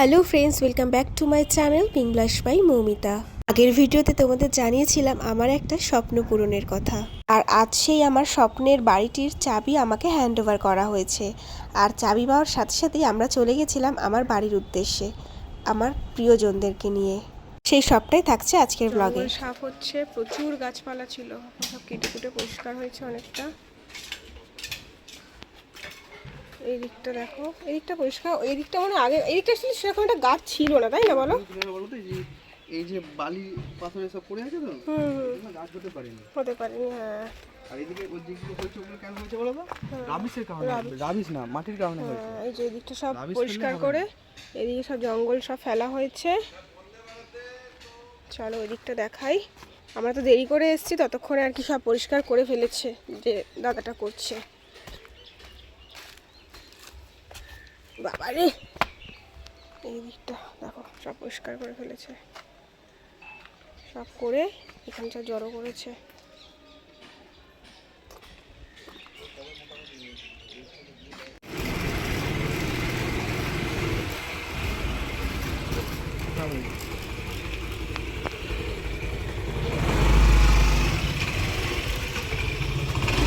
Hello friends welcome back to my channel পিংলাশ by Moumita. আগের ভিডিওতে তোমাদের জানিয়েছিলাম আমার একটা স্বপ্ন পূরণের কথা। আর আজ সেই আমার স্বপ্নের বাড়িটির চাবি আমাকে হ্যান্ড ওভার করা হয়েছে। আর চাবি পাওয়ার সাথে সাথেই আমরা চলে গেছিলাম আমার বাড়ির উদ্দেশ্যে আমার প্রিয়জনদেরকে নিয়ে। সেই সবটাই থাকছে আজকের ব্লগে সাফ হচ্ছে প্রচুর গাছপালা ছিল। সব কেটে কুটে পরিষ্কার হয়েছে অনেকটা। এই দিকটা দেখো এই দিকটা পরিষ্কার এই দিকটা মানে আগে এই দিকটা আসলে সেরকম একটা গাছ ছিল না তাই না বলো? এই যে বালি পাথর এসব পড়ে আছে তো? গাছ হতে পারেনি। হতে পারেনি হ্যাঁ। আর এদিকে ওই দিকগুলো হয়েছে ওগুলো কেন হয়েছে বলো তো? রাবিসের কারণে রাবিস না মাটির কারণে হয়েছে। হ্যাঁ, এই যে এদিকটা সব পরিষ্কার করে এদিকে সব জঙ্গল সব ফেলা হয়েছে। চলো ওই দিকটা দেখাই। আমরা তো দেরি করে এসেছি ততক্ষণে আর কি সব পরিষ্কার করে ফেলেছে যে দাদাটা করছে। বাবারে। এই দিকটা দেখো সব পরিষ্কার করে ফেলেছে। সব করে এখানটা জড়ো করেছে।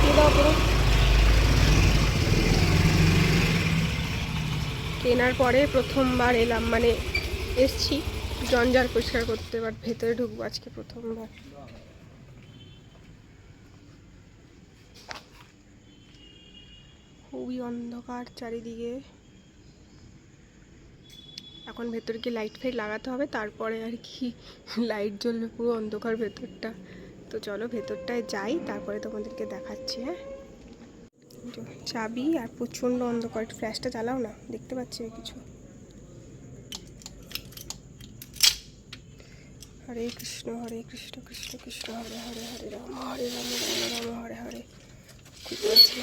দিয়ে দাও পুরো কেনার পরে প্রথমবার এলাম মানে এসছি, জঞ্জাল পরিষ্কার করতে বাট ভেতরে ঢুকবো আজকে প্রথমবার। খুবই অন্ধকার চারিদিকে। এখন ভেতরে গিয়ে লাইট ফাইট লাগাতে হবে? তারপরে আর কি লাইট জ্বলবে পুরো অন্ধকার ভেতরটা। তো চলো ভেতরটায় যাই, তারপরে তোমাদেরকে দেখাচ্ছি হ্যাঁ? চাবি আর প্রচণ্ড অন্ধকার। ফ্ল্যাশটা চালাও না, দেখতে পাচ্ছি কিছু। হরে কৃষ্ণ হরে কৃষ্ণ কৃষ্ণ কৃষ্ণ, হরে হরে হরে রাম হরে রাম রাম রাম হরে হরে।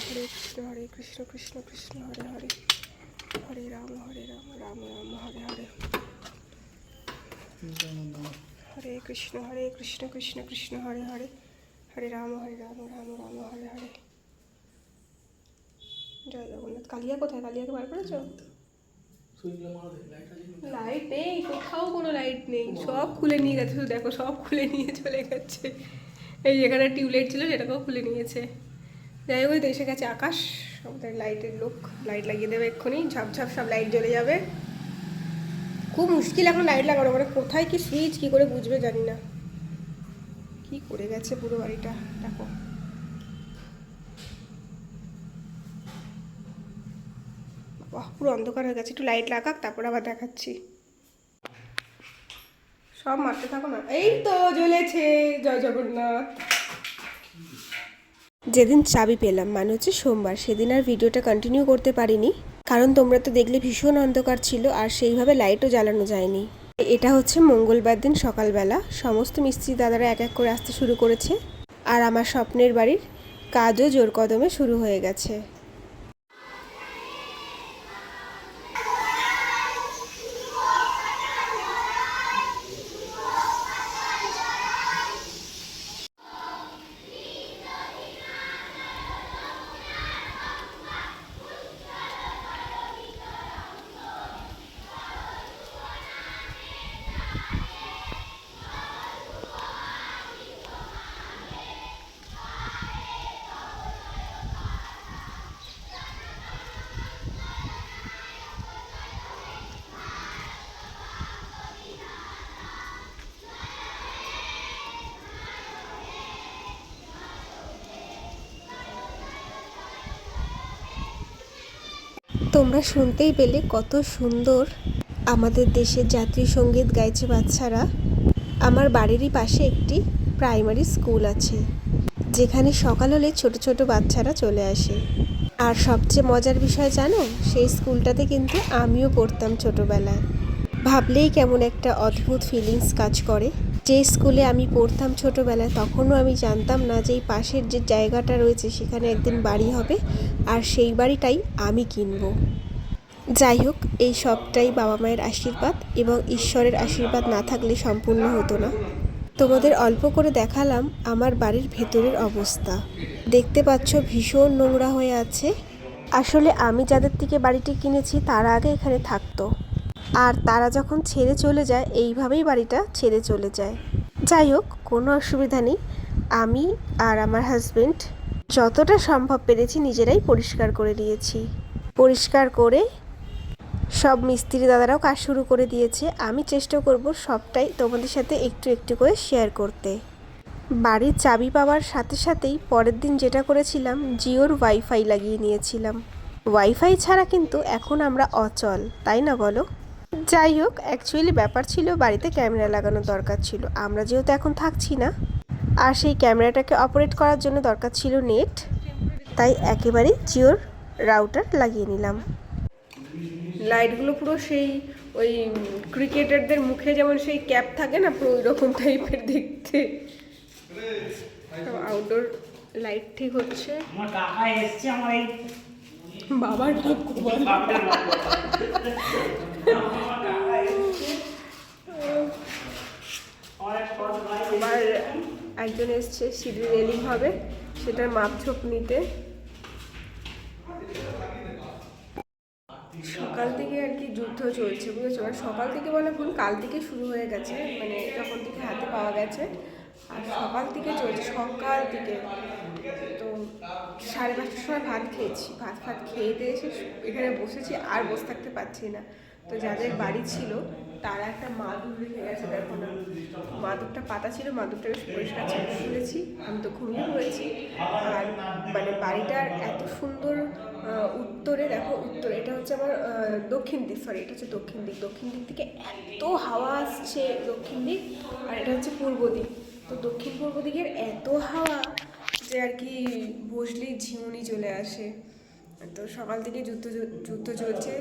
হরে কৃষ্ণ হরে কৃষ্ণ কৃষ্ণ কৃষ্ণ, হরে হরে। হরে রাম হরে রাম রাম রাম, হরে হরে। হরে কৃষ্ণ হরে কৃষ্ণ কৃষ্ণ কৃষ্ণ, হরে হরে। হরে রাম হরে রাম রাম রাম, হরে হরে। জয় জগন্নাথ কালিয়া কোথায়? কালিয়াকে বার করেছ? লাইট নেই, কোথাও কোনো লাইট নেই। সব খুলে নিয়ে গেছে দেখো, সব খুলে নিয়ে চলে গেছে। এই যেখানে টিউবলাইট ছিল, সেটাকেও খুলে নিয়েছে। যাই হোক এসে গেছে আকাশ। আমাদের লাইটের লোক লাইট লাগিয়ে দেবে এক্ষুনি। ঝাপঝাপ সব লাইট জ্বলে যাবে। খুব মুশকিল এখন লাইট লাগানো মানে কোথায় কি সুইচ কি করে বুঝবে জানি না। কি করে গেছে পুরো বাড়িটা, দেখো। পুরো অন্ধকার হয়ে গেছে। একটু লাইট লাগাক, তারপর আবার দেখাচ্ছি। সব মারতে থাকো না। এই তো জ্বলেছে। জয় জগন্নাথ। যেদিন চাবি পেলাম মানে হচ্ছে সোমবার, সেদিন আর ভিডিওটা কন্টিনিউ করতে পারিনি। কারণ তোমরা তো দেখলে ভীষণ অন্ধকার ছিল, আর সেইভাবে লাইটও জ্বালানো যায়নি। এটা হচ্ছে মঙ্গলবার দিন সকালবেলা। সমস্ত মিস্ত্রি দাদারা এক এক করে আসতে শুরু করেছে। আর আমার স্বপ্নের বাড়ির কাজও জোর কদমে শুরু হয়ে গেছে। তোমরা শুনতেই পেলে কত সুন্দর আমাদের দেশের জাতীয় সংগীত গাইছে বাচ্চারা। আমার বাড়িরই পাশে একটি প্রাইমারি স্কুল আছে, যেখানে সকাল হলে ছোট ছোট বাচ্চারা চলে আসে। আর সবচেয়ে মজার বিষয় জানো, সেই স্কুলটাতে কিন্তু আমিও পড়তাম ছোটবেলায়। ভাবলেই কেমন একটা অদ্ভুত ফিলিংস কাজ করে। যে স্কুলে আমি পড়তাম ছোটোবেলায়, তখনও আমি জানতাম না যে এই পাশের যে জায়গাটা রয়েছে সেখানে একদিন বাড়ি হবে আর সেই বাড়িটাই আমি কিনবো। যাই হোক, এই সবটাই বাবা মায়ের আশীর্বাদ এবং ঈশ্বরের আশীর্বাদ না থাকলে সম্পূর্ণ হতো না। তোমাদের অল্প করে দেখালাম আমার বাড়ির ভেতরের অবস্থা। দেখতে পাচ্ছ ভীষণ নোংরা হয়ে আছে। আসলে আমি যাদের থেকে বাড়িটি কিনেছি, তারা আগে এখানে থাকতো। আর তারা যখন ছেড়ে চলে যায়, এইভাবেই বাড়িটা ছেড়ে চলে যায়। যাই হোক, কোনো অসুবিধা নেই। আমি আর আমার হাজবেন্ড যতটা সম্ভব পেরেছি নিজেরাই পরিষ্কার করে নিয়েছি। পরিষ্কার করে সব মিস্ত্রি দাদারাও কাজ শুরু করে দিয়েছে। আমি চেষ্টা করব সবটাই তোমাদের সাথে একটু একটু করে শেয়ার করতে। বাড়ির চাবি পাওয়ার সাথে সাথেই পরের দিন যেটা করেছিলাম, জিওর ওয়াইফাই লাগিয়ে নিয়েছিলাম। ওয়াইফাই ছাড়া কিন্তু এখন আমরা অচল, তাই না বলো? যাই হোক অ্যাকচুয়ালি ব্যাপার ছিল বাড়িতে ক্যামেরা লাগানোর দরকার ছিল। আমরা যেহেতু এখন থাকছি না আর সেই ক্যামেরাটাকে অপারেট করার জন্য দরকার ছিল নেট তাই একেবারে জিওর রাউটার লাগিয়ে নিলাম। লাইটগুলো পুরো সেই ওই ক্রিকেটারদের মুখে যেমন সেই ক্যাপ থাকে না পুরো ওই রকম টাইপের দেখতে। আউটডোর লাইট ঠিক হচ্ছে। আমার কাকা এসছে আমার এই বাবার আবার একজন এসছে সিঁড়ি রেলিং হবে, সেটার মাপঝোপ নিতে। সকাল থেকে আর কি যুদ্ধ চলছে, বুঝেছ? আর সকাল থেকে বলে ভুল কাল থেকে শুরু হয়ে গেছে মানে যখন থেকে হাতে পাওয়া গেছে আর সকাল থেকে চলছে, সকাল থেকে। তো সাড়ে পাঁচটার সময় ভাত খেয়েছি, ভাত ফাত খেয়ে দিয়ে এসে এখানে বসেছি, আর বসে থাকতে পারছি না। তো যাদের বাড়ি ছিল, তারা একটা মাদুর রেখে গেছে, দেখো না। মাদুরটা পাতা ছিল, মাদুরটা বেশ পরিষ্কার ছিল শুনেছি আমি তো ঘুমিয়ে পড়েছি। আর মানে বাড়িটার এত সুন্দর উত্তরে দেখো, উত্তর এটা হচ্ছে আমার দক্ষিণ দিক সরি এটা হচ্ছে দক্ষিণ দিক। দক্ষিণ দিক থেকে এত হাওয়া আসছে দক্ষিণ দিক, আর এটা হচ্ছে পূর্ব দিক। তো দক্ষিণ পূর্ব দিকের এত হাওয়া যে আর কি বসলেই ঝিমুনি চলে আসে। তো সকাল থেকে যুদ্ধ যুদ্ধ চলছে,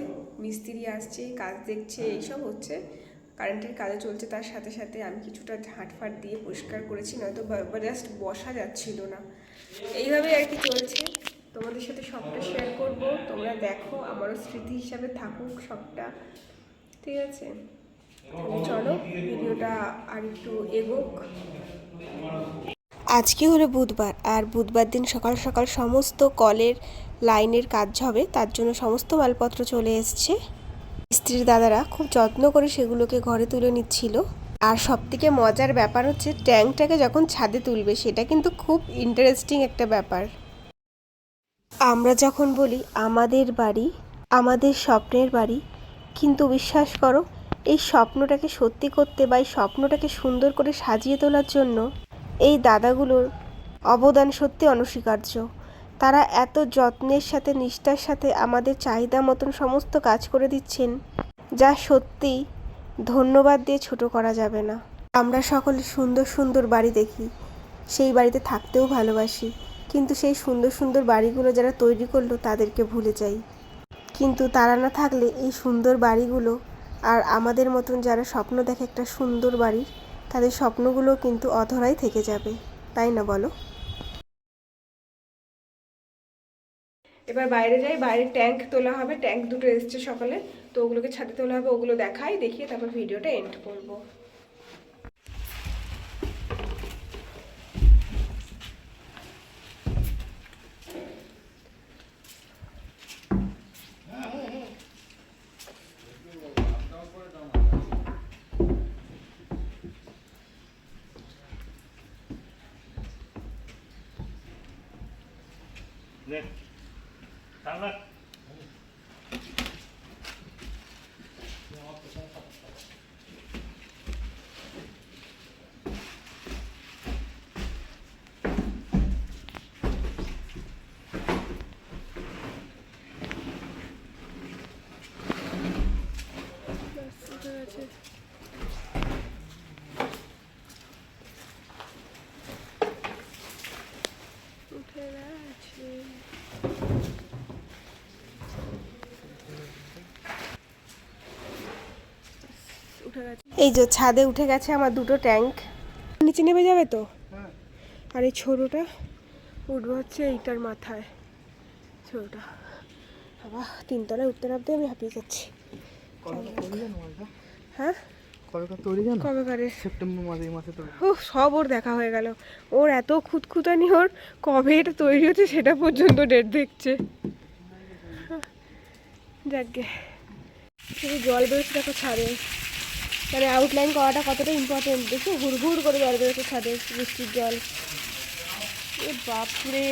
মিস্ত্রি আসছে, কাজ দেখছে, এইসব হচ্ছে। কারেন্টের কাজও চলছে, তার সাথে সাথে আমি কিছুটা ঝাঁটফাট দিয়ে পরিষ্কার করেছি, নয়তো জাস্ট বসা যাচ্ছিল না। এইভাবে আর কি চলছে। তোমাদের সাথে সবটা শেয়ার করব, তোমরা দেখো, আমারও স্মৃতি হিসাবে থাকুক সবটা। ঠিক আছে? চলো, ভিডিওটা আর একটু এগোক। আজকে হলো বুধবার, আর বুধবার দিন সকাল সকাল সমস্ত কলের লাইনের কাজ হবে, তার জন্য সমস্ত মালপত্র চলে এসছে। স্ত্রীর দাদারা খুব যত্ন করে সেগুলোকে ঘরে তুলে নিচ্ছিল। আর সবথেকে মজার ব্যাপার হচ্ছে ট্যাঙ্কটাকে যখন ছাদে তুলবে, সেটা কিন্তু খুব ইন্টারেস্টিং একটা ব্যাপার। আমরা যখন বলি, আমাদের বাড়ি, আমাদের স্বপ্নের বাড়ি, কিন্তু বিশ্বাস করো এই স্বপ্নটাকে সত্যি করতে বা এই স্বপ্নটাকে সুন্দর করে সাজিয়ে তোলার জন্য এই দাদাগুলোর অবদান সত্যি অনস্বীকার্য। তারা এত যত্নের সাথে, নিষ্ঠার সাথে আমাদের চাহিদা মতন সমস্ত কাজ করে দিচ্ছেন যা সত্যি ধন্যবাদ দিয়ে ছোট করা যাবে না। আমরা সকলে সুন্দর সুন্দর বাড়ি দেখি। সেই বাড়িতে থাকতেও ভালোবাসি। কিন্তু সেই সুন্দর সুন্দর বাড়িগুলো যারা তৈরি করল তাদেরকে ভুলে যাই। কিন্তু তারা না থাকলে এই সুন্দর বাড়িগুলো আর আমাদের মতন যারা স্বপ্ন দেখে একটা সুন্দর বাড়ির তাদের স্বপ্নগুলো কিন্তু অধরাই থেকে যাবে, তাই না বলো? এবার বাইরে যাই, বাইরে ট্যাঙ্ক তোলা হবে, ট্যাঙ্ক দুটো এসছে সকালে, তো ওগুলোকে ছাদে তোলা হবে, ওগুলো দেখাই, দেখিয়ে তারপর ভিডিওটা এন্ড করব নে তাহলে উঠে গেছে এই যে ছাদে উঠে গেছে আমার দুটো ট্যাঙ্ক। নিচে নেমে যাবে তো? আর এই ছোটোটা উঠবো হচ্ছে এইটার মাথায়। ছোটোটা। বাবা তিনতলায় উঠতে নামতে আমি হাঁপিয়ে যাচ্ছি। হ্যাঁ? সব ওর দেখা হয়ে গেল। ওর এত খুঁতখুতানি ওর কবে এটা তৈরি হচ্ছে সেটা পর্যন্ত ডেট দেখছে। শুধু জল বেরোচ্ছে দেখো ছাদে। মানে আউটলাইন করাটা কতটা ইম্পর্টেন্ট দেখো হুড় হুড় করে জল বেরোচ্ছে ছাদে বৃষ্টির জল। এ বাপরে!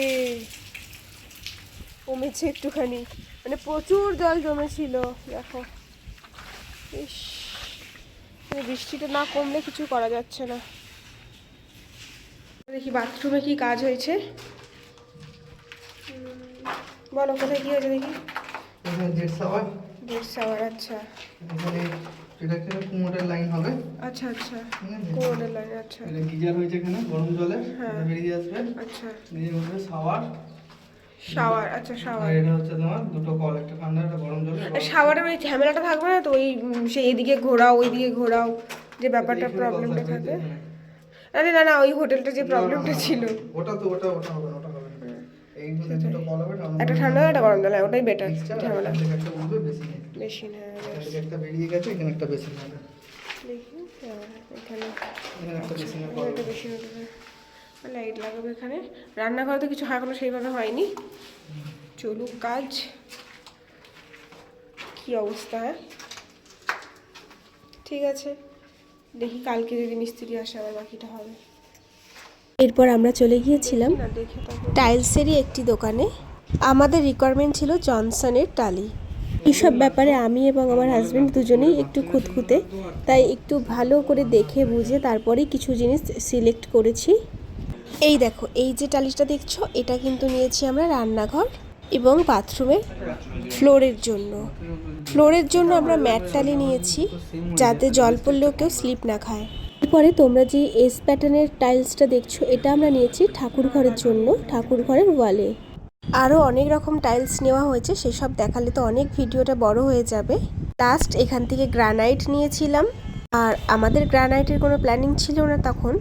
কমেছে একটুখানি। মানে প্রচুর জল জমেছিল দেখো। ইস মানে বৃষ্টিটা না কমলে কিছু করা যাচ্ছে না। দেখি বাথরুমে কি কাজ হয়েছে? বলো কোথায় কি হয়েছে দেখি? সাওয়ার আচ্ছা। এটা একটা কুমোটের লাইন হবে। আচ্ছা আচ্ছা। আছে? লাইন আচ্ছা। এটা গিজার হয়েছে এখানে? গরম জলে? হ্যাঁ। এটা বেরিয়ে আসবে। আচ্ছা। দিয়ে হবে সাওয়ার শাওয়ার আচ্ছা শাওয়ার। এটা হচ্ছে তোমার দুটো কল একটা ঠান্ডা একটা গরম জলে। শাওয়ারের ওই ঝামেলাটা থাকবে না তো? ওই সেই এদিকে ঘোরাও ওইদিকে ঘোরাও যে ব্যাপারটা প্রবলেমটা থাকে। আরে না না ওই হোটেলটা যে প্রবলেমটা ছিল। ওটা তো ওটা ওটা হবে ওটা হবে এই দুটো কল হবে একটা ঠান্ডা একটা গরম জল ওটাই বেটার ঝামেলা। একটা বেশি বেশি না একটা বেরিয়ে গেছে এখানে একটা বেশি হবে। দেখি হ্যাঁ, এখানে এখানে একটা বেশি নেই এখানে একটা বেশি উঠবে লাইট লাগাবে এখানে। রান্নাঘরে তো কিছু এখনও সেইভাবে হয়নি। চলুক কাজ। কি অবস্থা? হ্যাঁ ঠিক আছে। দেখি কালকে যদি মিস্ত্রি আসে আবার বাকিটা হবে। এরপর আমরা চলে গিয়েছিলাম না দেখে টাইলসেরই একটি দোকানে। আমাদের রিকোয়ারমেন্ট ছিল জনসনের টালি। এইসব ব্যাপারে আমি এবং আমার হাজব্যান্ড দুজনেই একটু খুঁতখুঁতে, তাই একটু ভালো করে দেখে বুঝে তারপরেই কিছু জিনিস সিলেক্ট করেছি। এই দেখো, এই যে টালিশটা দেখছ, এটা কিন্তু নিয়েছি আমরা রান্নাঘর এবং বাথরুমের ফ্লোরের জন্য। ফ্লোরের জন্য আমরা ম্যাট টালি নিয়েছি, যাতে জল পড়লেও কেউ স্লিপ না খায়। এরপরে তোমরা যে এস প্যাটার্নের টাইলসটা দেখছ, এটা আমরা নিয়েছি ঠাকুর ঘরের জন্য ঠাকুর ঘরের ওয়ালে আরও অনেক রকম টাইলস নেওয়া হয়েছে সেসব দেখালে তো অনেক ভিডিওটা বড় হয়ে যাবে। লাস্ট এখান থেকে গ্রানাইট নিয়েছিলাম আর আমাদের গ্রানাইটের কোনো প্ল্যানিং ছিল না তখন।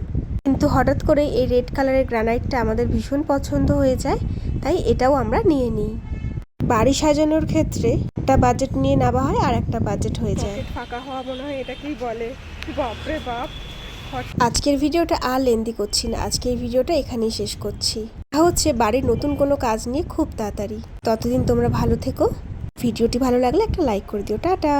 কিন্তু হঠাৎ করে এই রেড কালারের গ্রানাইটটা আমাদের ভীষণ পছন্দ হয়ে যায় তাই এটাও আমরা নিয়ে নিই। বাড়ি সাজানোর ক্ষেত্রে একটা বাজেট নিয়ে নেওয়া হয় আর একটা বাজেট হয়ে যায়। ফাঁকা হওয়া মনে হয় এটা এটাকেই বলে। বাপরে বাপ। আজকের ভিডিওটা আর লেন্দি করছি না আজকের ভিডিওটা এখানেই শেষ করছি। হচ্ছে বাড়ির নতুন কোনো কাজ নিয়ে খুব তাড়াতাড়ি। ততদিন তোমরা ভালো থেকো। ভিডিওটি ভালো লাগলে একটা লাইক করে দিও। টাটা!